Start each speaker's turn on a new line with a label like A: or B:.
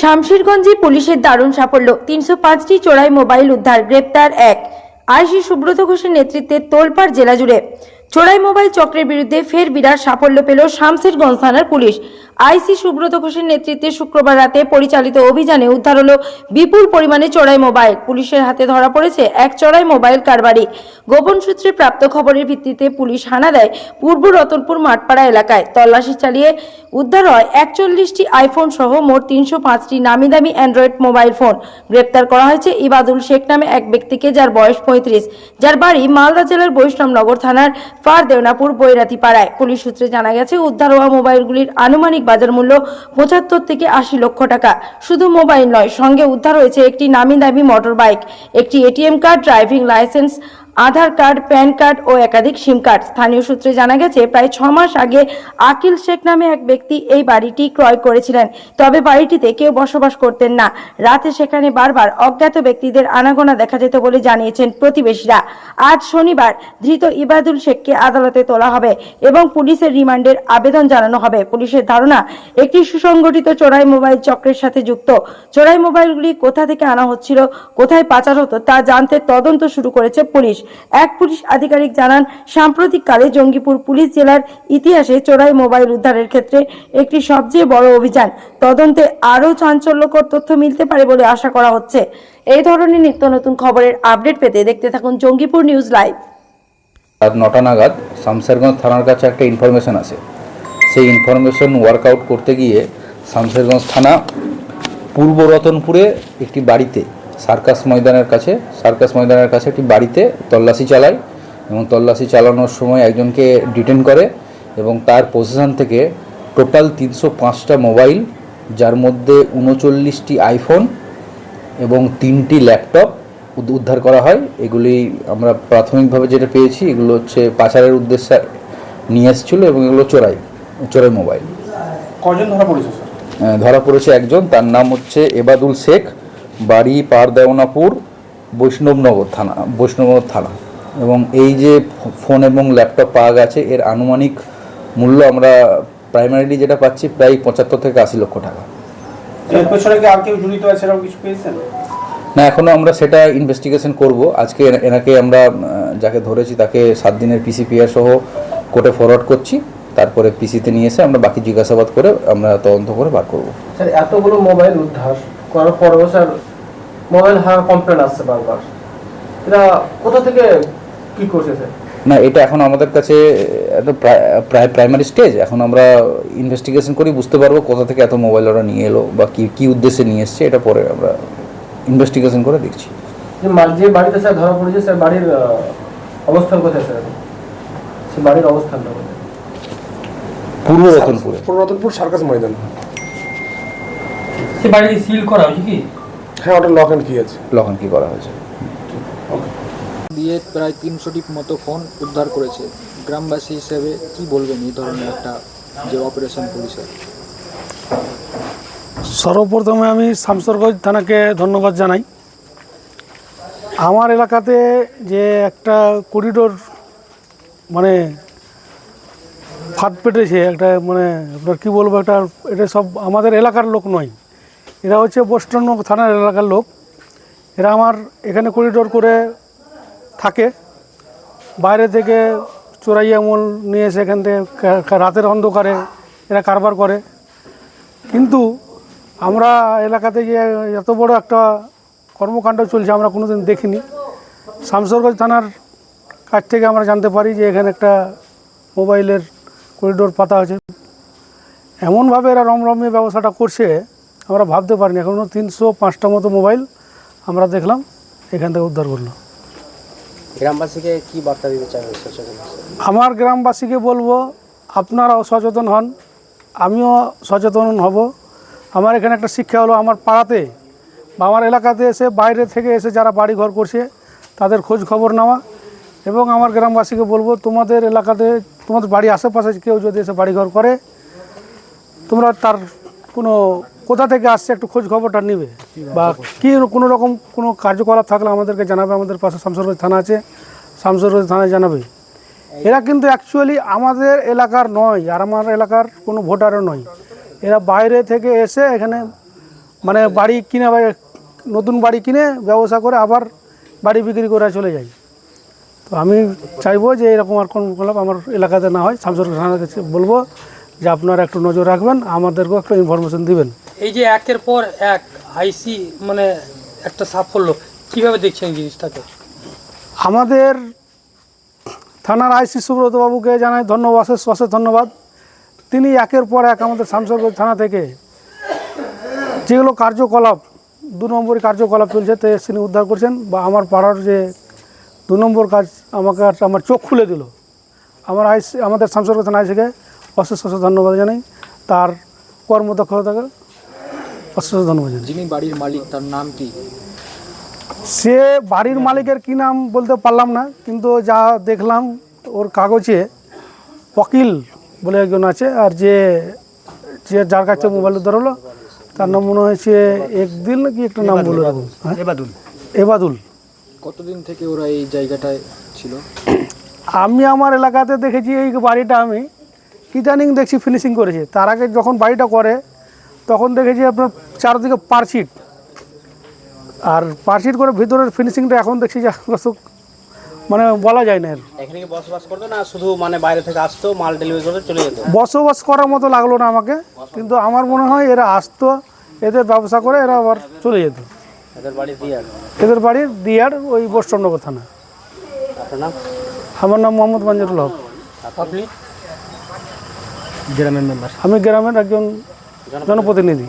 A: শামশিরগঞ্জে পুলিশের দারুণ সাফল্য। তিনশো পাঁচটি চোরাই মোবাইল উদ্ধার, গ্রেপ্তার এক। আইসি সুব্রত ঘোষের নেতৃত্বে তোলপাড় জেলা জুড়ে। চোরাই মোবাইল চক্রের বিরুদ্ধে ফের বিরাট সাফল্য পেল শামশেরগঞ্জ থানার পুলিশ। আইসি সুব্রত ঘোষের নেতৃত্বে শুক্রবার রাতে পরিচালিত অভিযানে উদ্ধার হলো বিপুল পরিমাণে চোরাই মোবাইল। পুলিশের হাতে ধরা পড়েছে এক চোরাই মোবাইল কারবারি। গোপন সূত্রে প্রাপ্ত খবরের ভিত্তিতে পুলিশ হানা দেয় পূর্ব রতনপুর মাঠপাড়া এলাকায়। তল্লাশি চালিয়ে উদ্ধার হয় একচল্লিশটি আইফোন সহ মোট তিনশো পাঁচটি নামি দামি অ্যান্ড্রয়েড মোবাইল ফোন। গ্রেপ্তার করা হয়েছে ইবাদুল শেখ নামে এক ব্যক্তিকে, যার বয়স পঁয়ত্রিশ। যার বাড়ি মালদা জেলার বৈষ্ণবনগর থানার ফার দেওনাপুর বৈরাতি পাড়ায় পুলিশ সূত্রে জানা গেছে, উদ্ধার হওয়া মোবাইলগুলির আনুমানিক বাজার মূল্য পঁচাত্তর থেকে আশি লক্ষ টাকা। শুধু মোবাইল নয়, সঙ্গে উদ্ধার হয়েছে একটি নামি দামি মোটর বাইক একটি ATM card, driving licence Aadhaar card, PAN card ও একাধিক সিম কার্ড। স্থানীয় সূত্রে জানা গেছে, প্রায় ছ মাস আগে আকিল শেখ নামে এক ব্যক্তি এই বাড়িটি ক্রয় করেছিলেন। তবে বাড়িটিতে কেউ বসবাস করতেন না। রাতে সেখানে বারবার অজ্ঞাত ব্যক্তিদের আনাগোনা দেখা যেত বলে জানিয়েছেন প্রতিবেশীরা। আজ শনিবার ধৃত ইবাদুল শেখকে আদালতে তোলা হবে এবং পুলিশের রিমান্ডের আবেদন জানানো হবে। পুলিশের ধারণা, একটি সুসংগঠিত চোরাই মোবাইল চক্রের সাথে যুক্ত। চোরাই মোবাইলগুলি কোথা থেকে আনা হচ্ছিল, কোথায় পাচার হতো তা জানতে তদন্ত শুরু করেছে পুলিশ। এক পুলিশ আধিকারিক জানান, সাম্প্রতিককালে জঙ্গিপুর পুলিশ জেলার ইতিহাসে চোরাই মোবাইল উদ্ধারের ক্ষেত্রে একটি সবচেয়ে বড় অভিযান। তদন্তে আরও চাঞ্চল্যকর তথ্য মিলতে পারে বলে আশা করা হচ্ছে। এই ধরনের নিত্য নতুন খবরের আপডেট পেতে দেখতে থাকুন জঙ্গিপুর নিউজ লাইভ।
B: রাত নটা নাগাদ শামশেরগঞ্জ থানার কাছে একটা ইনফরমেশন আছে সেই ইনফরমেশন ওয়ার্কআউট করতে গিয়ে শামশেরগঞ্জ থানা পূর্ব রতনপুরে একটি বাড়িতে সার্কাস ময়দানের কাছে সার্কাস ময়দানের কাছে একটি বাড়িতে তল্লাশি চালায় এবং তল্লাশি চালানোর সময় একজনকে ডিটেন করে এবং তার পজিশন থেকে টোটাল তিনশো পাঁচটা মোবাইল যার মধ্যে উনচল্লিশটি আইফোন এবং তিনটি ল্যাপটপ উদ- উদ্ধার করা হয়। এগুলি আমরা প্রাথমিকভাবে যেটা পেয়েছি এগুলো হচ্ছে পাচারের উদ্দেশ্যে নিয়ে এসেছিল এবং এগুলো চোরাই চোরাই মোবাইল
C: কজন ধরা পড়েছে
B: ধরা পড়েছে একজন তার নাম হচ্ছে এবাদুল শেখ। বাড়ি পারদেওনাপুর বৈষ্ণবনগর থানা বৈষ্ণবনগর থানা। এবং এই যে ফোন এবং ল্যাপটপ পাওয়া গেছে এর আনুমানিক মূল্য আমরা প্রাইমারিলি যেটা পাচ্ছি প্রায় পঁচাত্তর থেকে আশি লক্ষ টাকা।
C: এর পেছনে কি আর কেউ জড়িত আছে এরকম কিছু পেয়েছেন?
B: না এখনও আমরা সেটা ইনভেস্টিগেশন করব। আজকে এনাকে আমরা যাকে ধরেছি তাকে সাত দিনের পিসিপিআর সহ কোর্টে ফরওয়ার্ড করছি। তারপরে পিসিতে নিয়ে এসে আমরা বাকি জিজ্ঞাসাবাদ করে আমরা তদন্ত করে বার করব।
D: স্যার এতগুলো মোবাইল উদ্ধার করার পরেও স্যার মোবাইল হারার কমপ্লেন আসছে বারবার। এটা কোথা থেকে কি করছে স্যার
B: না এটা এখন আমাদের কাছে একটা প্রায় প্রাইমারি স্টেজ এখন আমরা ইনভেস্টিগেশন করি বুঝতে পারব কোথা থেকে এত মোবাইল ওরা নিয়ে এলো বা কি কি উদ্দেশ্যে নিয়ে এসছে এটা পরে আমরা ইনভেস্টিগেশন করে দেখছি।
D: যে বাড়িতে স্যার ধরা পড়েছে স্যার বাড়ির অবস্থান কোথায় স্যার সে বাড়ির অবস্থানটা কোথায়?
B: পূর্ব রতনপুরে।
E: রতনপুর সার্কাস ময়দান।
F: সে বাড়ি সিল করা হয়েছে কি?
E: হ্যাঁ ওটা লক অ্যান্ড কি আছে।
B: লখন কি করা হয়েছে।
G: দিয়ে প্রায় তিনশোটি মতো ফোন উদ্ধার করেছে। গ্রামবাসী হিসেবে কি বলবেন এই ধরনের একটা যে অপারেশন পুলিশের
E: সর্বপ্রথমে আমি শামসরগঞ্জ থানাকে ধন্যবাদ জানাই। আমার এলাকাতে যে একটা করিডোর মানে ফাঁদ পেটেছে একটা মানে আপনার কী বলব একটা এটা সব আমাদের এলাকার লোক নয়। এরা হচ্ছে বৈষ্ণব থানার এলাকার লোক। এরা আমার এখানে করিডোর করে থাকে। বাইরে থেকে চোরাই আমল নিয়ে এসে এখান থেকে রাতের অন্ধকারে এরা কারবার করে। কিন্তু আমরা এলাকাতে যে এত বড় একটা কর্মকাণ্ড চলছে আমরা কোনোদিন দেখিনি। শামসরগঞ্জ থানার কাছ থেকে আমরা জানতে পারি যে এখানে একটা মোবাইলের করিডোর পাতা আছে। এমনভাবে এরা রমরমিয়ে ব্যবসাটা করছে আমরা ভাবতে পারিনি। এখনও তিনশো পাঁচটা মতো মোবাইল আমরা দেখলাম এখান থেকে উদ্ধার করল।
D: গ্রামবাসীকে কি বার্তা দিতে চাই সচেতন
E: আমার গ্রামবাসীকে বলব আপনারাও সচেতন হন আমিও সচেতন হব। আমার এখানে একটা শিক্ষা হলো আমার পাড়াতে বা আমার এলাকাতে এসে বাইরে থেকে এসে যারা বাড়ি ঘর করছে তাদের খোঁজ খবর নেওয়া এবং আমার গ্রামবাসীকে বলব তোমাদের এলাকাতে তোমাদের বাড়ি আশেপাশে কেউ যদি এসে বাড়ি ঘর করে তোমরা তার কোনো কোথা থেকে আসছে একটু খোঁজ খবরটা নেবে? বা কী কোনো রকম কোনো কার্যকলাপ থাকলে আমাদেরকে জানাবে, আমাদের পাশে শামসরগঞ্জ থানা আছে শামসরগঞ্জ থানায় জানাবে। এরা কিন্তু অ্যাকচুয়ালি আমাদের এলাকার নয়, আর আমার এলাকার কোনো ভোটারও নয়। এরা বাইরে থেকে এসে এখানে মানে বাড়ি কিনে নতুন বাড়ি কিনে ব্যবসা করে আবার বাড়ি বিক্রি করে চলে যায়। তো আমি চাইব যে এরকম আর কোন ক্লাব আমার এলাকাতে না হয়, শামসুর থানার কাছে বলব যে আপনারা একটু নজর রাখবেন, আমাদেরকেও একটু ইনফরমেশন দিবেন।
F: এই যে একের পর এক আইসি মানে একটা সাফল্য, কীভাবে দেখছেন জিনিসটাকে?
E: আমাদের থানার আইসি সুব্রত বাবুকে জানাই ধন্যবাদ, অশেষ ধন্যবাদ। তিনি একের পর এক আমাদের শামসরগঞ্জ থানা থেকে যেগুলো কার্যকলাপ, দু নম্বরই কার্যকলাপ চলছে, তো তিনি উদ্ধার করছেন বা আমার পাড়ার যে দু নম্বর কাজ আমাকে আমার চোখ খুলে দিল। আমার আইসি আমাদের শামসরগঞ্জ থানা আইসিকে অশেষ অশেষ ধন্যবাদ জানাই। তার কর্মদক্ষতাকে অশেষ ধন্যবাদ
G: যিনি বাড়ির মালিক তার নাম কি?
E: সে বাড়ির মালিকের কি নাম বলতে পারলাম না কিন্তু যা দেখলাম ওর কাগজে ওকিল বলে একজন আছে আর যে যে যার কাছে মোবাইল ধরলো তার নাম মনে হয়েছে একদিন নাকি একটা নাম বলে রাখুন এবাদুল এবাদুল।
G: কতদিন থেকে ওরা এই জায়গাটায় ছিল?
E: আমি আমার এলাকাতে দেখেছি এই বাড়িটা আমি। ইদানিং দেখছি ফিনিশিং করেছে। তার আগে যখন বাড়িটা করে তখন দেখেছি আপনার চারদিকে পার্কশিট। আর পার্কশিট করে ভিতরের ফিনিশিংটা এখন দেখছি যে মানে বলা যায় না এর।
C: এখানে কি বসবাস করতো না শুধু মানে বাইরে থেকে আসতো মাল ডেলিভারি করতে চলে যেত?
E: বসবাস করার মতো লাগল না আমাকে কিন্তু আমার মনে হয় এরা আসতো এদের ব্যবসা করে এরা আবার চলে যেত।
C: এদের বাড়ি দিয়ে
E: এদের বাড়ির দিয়ার ওই বৈষ্ণবনগর থানা।
C: আপনার নাম?
E: আমার নাম মোহাম্মদ মঞ্জুরুল হক।
F: আপনি?
E: আমি গ্রামের একজন గణపతి. నిధి.